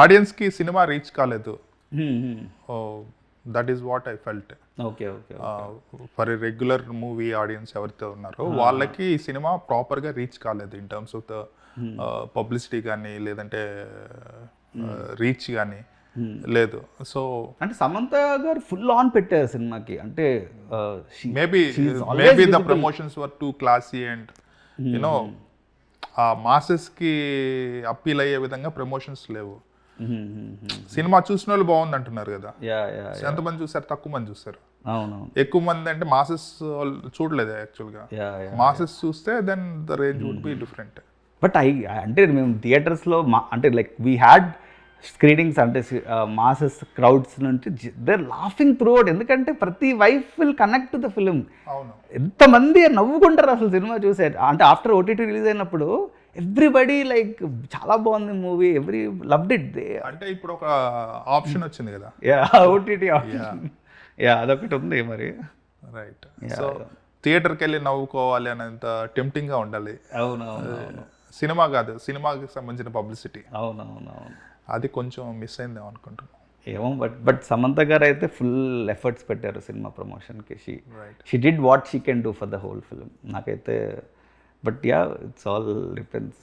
ఆడియన్స్కి సినిమా రీచ్ కాలేదు. That is what I felt okay okay for regular movie audience ఎవరైతే ఉన్నారో వాళ్ళకి ఈ సినిమా ప్రాపర్గా రీచ్ కాలేదు in terms of the publicity కానీ లేదంటే రీచ్ కానీ లేదు. సో అంటే సమంత గారు ఫుల్ ఆన్ పెట్టారు సినిమాకి. అంటే maybe maybe the. Promotions were too classy and you know uh మాసెస్కి appeal అయ్యే విధంగా ప్రమోషన్స్ లేవు. సినిమా చూసిన వాళ్ళు బాగుంది అంటున్నారు కదా యా యా ఎంతమంది చూసారు? తక్కువ మంది చూస్తారు అవునవును. ఎక్కువ మంది అంటే మాసెస్ చూడలేదు యాక్చువల్గా మాసెస్ చూస్తే then the range would be different but I అంటే మేము థియేటర్స్లో మా అంటే లైక్ వీ హ్యాడ్ స్క్రీనింగ్స్ అంటే మాసెస్ క్రౌడ్స్ నుంచి దే లాఫింగ్ త్రూ అవుట్ ఎందుకంటే ప్రతి wife will connect to the film అవును. ఎంతమంది నవ్వుకుంటారు అసలు సినిమా చూసే అంటే ఆఫ్టర్ ఓటీటీ రిలీజ్ అయినప్పుడు ఎవ్రీబడి లైక్ చాలా బాగుంది movie every loved it they అంటే ఇప్పుడు ఒక ఆప్షన్ వచ్చింది కదా. యా ఓటీటీ యా అదొకటి ఉంది మరి. రైట్ సో థియేటర్కి వెళ్ళి నవ్వుకోవాలి అనేంత tempting గా ఉండాలి. అవునవును సినిమా కాదు సినిమాకి సంబంధించిన పబ్లిసిటీ అవునవునవును. అది కొంచెం మిస్ అయిందేమో అనుకుంటున్నాను ఏమో బట్ బట్ సమంత గారు అయితే ఫుల్ ఎఫర్ట్స్ పెట్టారు సినిమా ప్రమోషన్కి she. She did what she can do for the whole film నాకైతే but yeah it's all depends